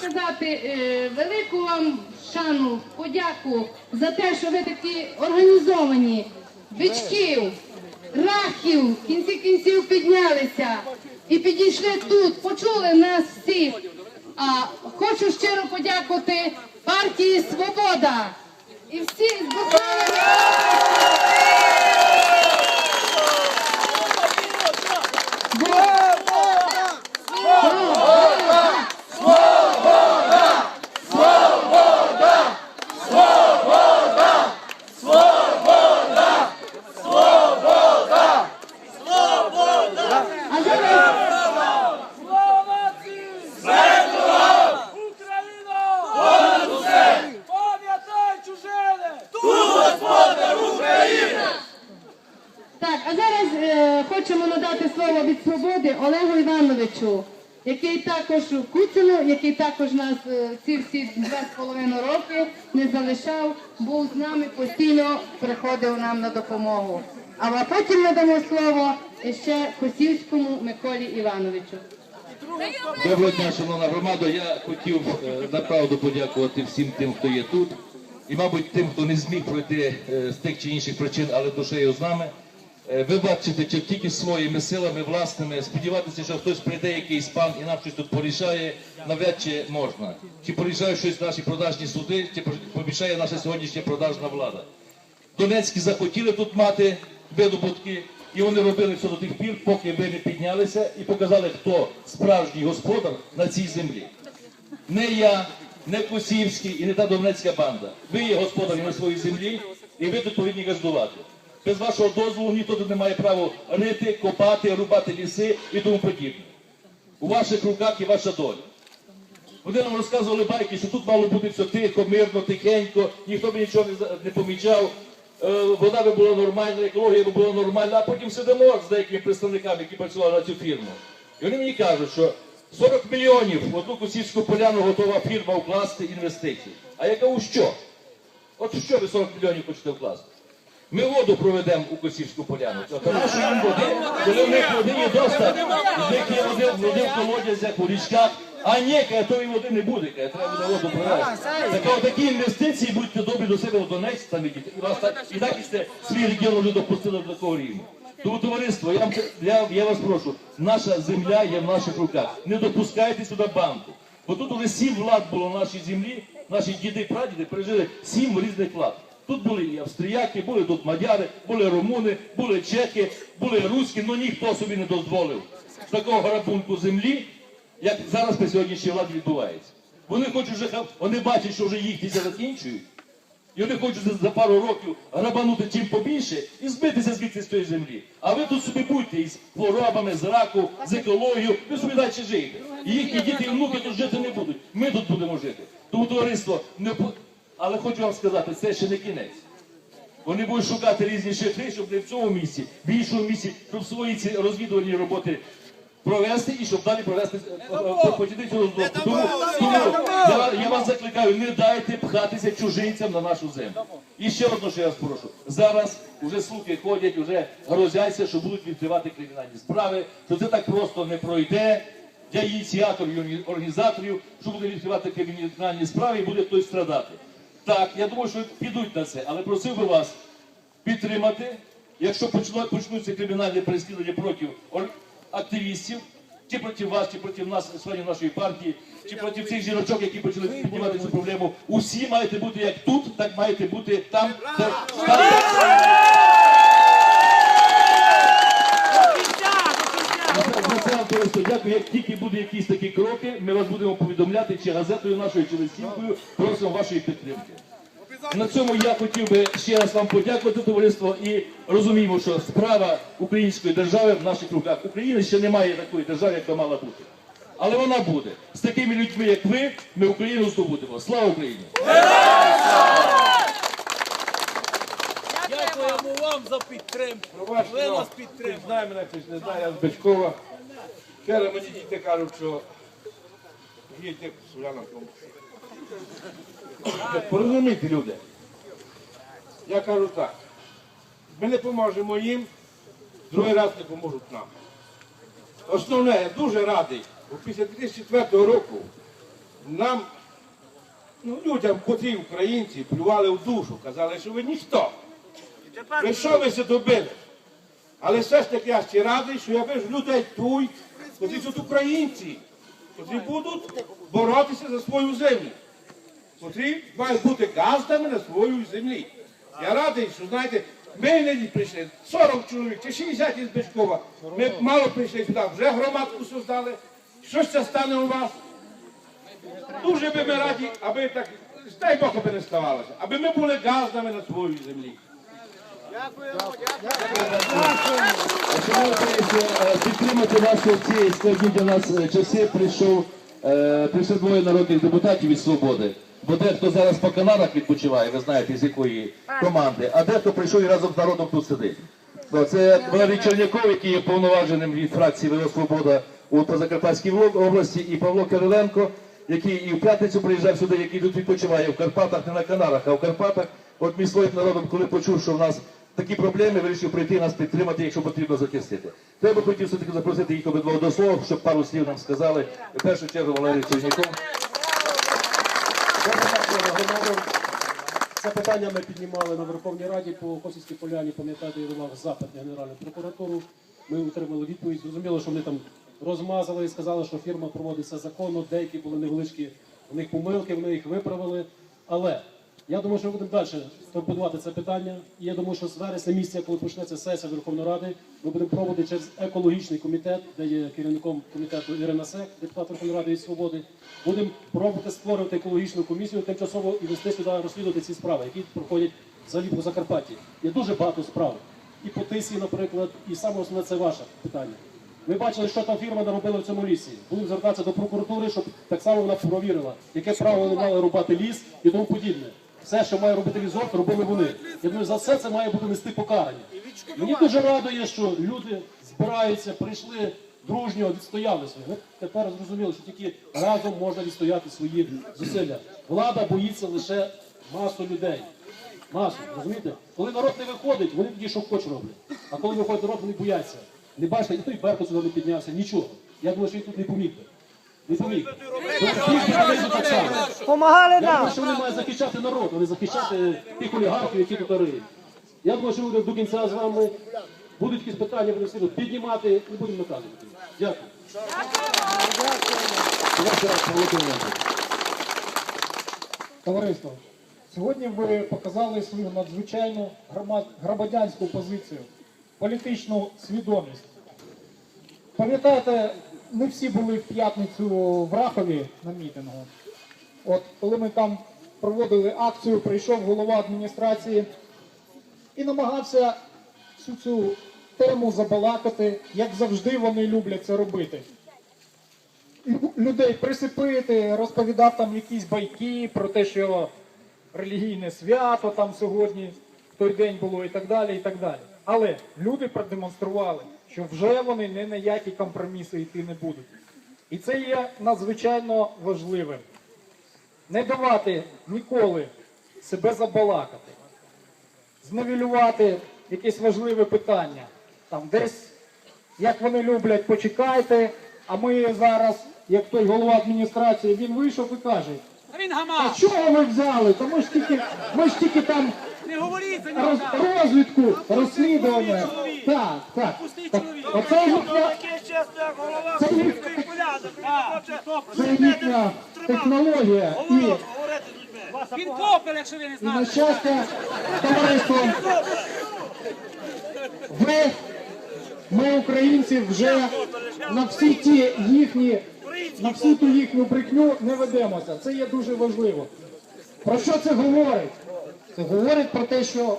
сказати е, велику вам шану, подяку за те, що ви такі організовані, бичків, рахів, в кінці кінців піднялися і підійшли тут, почули нас всіх. А хочу щиро подякувати партії Свобода і всі з А зараз е, хочемо надати слово від свободи Олегу Івановичу, який також Куцину, який також нас е, ці всі два з половиною роки не залишав, був з нами постійно приходив нам на допомогу. А потім надамо слово ще Косівському Миколі Івановичу. Доброго дня, шановна громада. Я хотів е, направду подякувати всім тим, хто є тут, і, мабуть, тим, хто не зміг пройти е, з тих чи інших причин, але душею з нами. Е, Ви бачите, чи тільки своїми силами власними сподіватися, що хтось прийде, якийсь пан і нам щось тут порішає, навряд чи можна. Чи порішають щось наші продажні суди, чи помішає наша сьогоднішня продажна влада. Донецькі захотіли тут мати видобутки, і вони робили все до тих пір, поки ви не піднялися і показали, хто справжній господар на цій землі. Не я, не Косівський і не та Донецька банда. Ви є господарі на своїй землі, і ви тут повинні газдувати. Без вашого дозволу ніхто тут не має права рити, копати, рубати ліси і тому подібне. У ваших руках і ваша доля. Вони нам розказували байки, що тут мало бути все тихо, мирно, тихенько, ніхто б нічого не, помічав, е, вода би була нормальна, екологія би була нормальна, а потім сидимо з деякими представниками, які працювали на цю фірму. І вони мені кажуть, що 40 мільйонів в одну косівську поляну готова фірма вкласти інвестиції. А я кажу, що? От що ви 40 мільйонів хочете вкласти? Ми воду проведемо у Косівську поляну. Тобто нашої їм води, коли в них води є достатньо, з них є води, води в колодязях, у річках, а ні, каже, тої води не буде, каже, треба буде воду провести. Так от такі інвестиції будьте добрі до себе в Донецьк, там ідіть. І вас так, і так і свій регіон вже допустили до такого рівня. Тому товариство, я, вам це- я, я вас прошу, наша земля є в наших руках. Не допускайте сюди банку. Бо тут уже сім влад було в нашій землі, наші діди і прадіди пережили сім різних влад. Тут були і австріяки, були тут мадяри, були румуни, були чехи, були руські, але ніхто собі не дозволив такого грабунку землі, як зараз при сьогоднішній владі відбувається. Вони хочуть вже вони бачать, що вже їхні закінчують, і вони хочуть за, пару років грабанути чим побільше і збитися звідси з тої землі. А ви тут собі будьте із хворобами, з раку, з екологією, ви собі далі живете. І їхні діти і внуки тут жити не будуть. Ми тут будемо жити. Тому товариство не хочу вам сказати, це ще не кінець. Вони будуть шукати різні шляхи, щоб не в цьому місці, в іншому місці, щоб свої ці розвідувальні роботи провести і щоб далі провести е, е, цю розвідку. Тому, тому я, я вас закликаю, не дайте пхатися чужинцям на нашу землю. І ще одне, що я вас прошу. Зараз вже слухи ходять, вже грозяться, що будуть відкривати кримінальні справи, що це так просто не пройде. Для ініціаторів і організаторів, що буде відкривати кримінальні справи і буде хтось страдати. Так, я думаю, що підуть на це, але просив би вас підтримати, якщо почнуться кримінальні переслідування проти активістів, чи проти вас, чи проти нас, членів нашої партії, чи проти цих жіночок, які почали піднімати цю проблему. Усі маєте бути як тут, так маєте бути там, де це вам товариство дякую. Як тільки будуть якісь такі кроки, ми вас будемо повідомляти чи газетою нашою, чи листівкою. Просимо вашої підтримки. На цьому я хотів би ще раз вам подякувати, товариство, і розуміємо, що справа української держави в наших руках. України ще немає такої держави, яка мала бути. Але вона буде. З такими людьми, як ви, ми Україну здобудемо. Слава Україні! Дякуємо вам за підтримку. Ви нас Ти підтримуєте. знає мене, хтось не знає, я з Бичкова. Вчора мені діти кажуть, що їдьте Суляна тому. Порозумійте, люди. Я кажу так. Ми не поможемо їм, другий раз не поможуть нам. Основне, я дуже радий, бо після 2004 року нам, ну, людям, котрі українці, плювали в душу, казали, що ви ніхто. Ви що ви це добили? Але все ж таки я ще радий, що я вижу людей тут, котрі тут українці, котрі будуть боротися за свою землю, котрі мають бути газдами на своїй землі. Я радий, що знаєте, ми не прийшли 40 чоловік чи 60 із Бичкова. Ми мало прийшли сюди, вже громадку создали. Що це стане у вас? Дуже би ми раді, аби так, дай Бог, аби не ставалося, аби ми були газдами на своїй землі. Друзі, е, підтримати нас ці складні для нас е, часи прийшов, е, прийшли двоє народних депутатів від «Свободи». Бо дехто зараз по каналах відпочиває, ви знаєте, з якої команди, а дехто прийшов і разом з народом тут сидить. Ну, Це Валерій Черняков, який є повноваженим від фракції ВО «Свобода» у Позакарпатській області, і Павло Кириленко, який і в п'ятницю приїжджав сюди, який тут відпочиває в Карпатах, не на Канарах, а в Карпатах. От мій своїм народом, коли почув, що в нас такі проблеми, вирішив прийти нас підтримати, якщо потрібно захистити. Треба хотів все-таки запросити їх обидва до слова, щоб пару слів нам сказали. В першу чергу Валерій Черняков. Це питання ми піднімали на Верховній Раді по Косівській поляні, пам'ятаєте, я давав запит на Генеральну прокуратуру. Ми отримали відповідь. Зрозуміло, що вони там розмазали і сказали, що фірма проводиться законно, деякі були невеличкі у них помилки, вони їх виправили. Але я думаю, що ми будемо далі торпедувати це питання. І я думаю, що з вересня місяця, коли почнеться сесія Верховної Ради, ми будемо проводити через екологічний комітет, де є керівником комітету Ірина Сек, депутат Верховної Ради від свободи. Будемо пробувати створювати екологічну комісію, тимчасово і вести сюди розслідувати ці справи, які проходять взагалі по Закарпатті. Є дуже багато справ. І по тисі, наприклад, і саме основне це ваше питання. Ми бачили, що там фірма наробила в цьому лісі. Будемо звертатися до прокуратури, щоб так само вона провірила, яке право вони мали рубати ліс і тому подібне. Все, що має робити лісгосп, робили вони. Я думаю, за все це має бути нести покарання. Мені дуже радує, що люди збираються, прийшли дружньо, відстояли своє. Ми тепер зрозуміли, що тільки разом можна відстояти свої зусилля. Влада боїться лише масу людей. Масу, розумієте? Коли народ не виходить, вони тоді що хоч роблять. А коли виходить народ, вони бояться. Не бачите, і той Беркут сюди не піднявся, нічого. Я думаю, що він тут не поміг. Помагали нам. що вони мають захищати народ, а не захищати тих олігархів, які тут риють. Я думаю, що ми до кінця з вами будуть якісь питання, будемо всі піднімати і будемо наказувати. Дякую. Товариство, сьогодні ви показали свою надзвичайну громадянську позицію, політичну свідомість. Пам'ятаєте, ми всі були в п'ятницю в Рахові на мітингу. От коли ми там проводили акцію, прийшов голова адміністрації і намагався всю цю тему забалакати, як завжди вони люблять це робити. Людей присипити, розповідав там якісь байки про те, що релігійне свято там сьогодні в той день було і так далі, і так далі. Але люди продемонстрували, що вже вони ні на які компроміси йти не будуть. І це є надзвичайно важливим. Не давати ніколи себе забалакати, зневілювати якесь важливе питання. Там десь як вони люблять, почекайте. А ми зараз, як той голова адміністрації, він вийшов і каже, а чого ви взяли? Та ми ж тільки, ми ж тільки там Не говоріть за нього! розвідку, розслідування. Так, так. Оце їхня, це їхня, це їхня технологія. І, Він копер, якщо ви не і на знаєте! щастя, товариство, ви, ми, українці, вже на всі ті їхні, на всю ту їхню брехню не ведемося. Це є дуже важливо. Про що це говорить? Говорить про те, що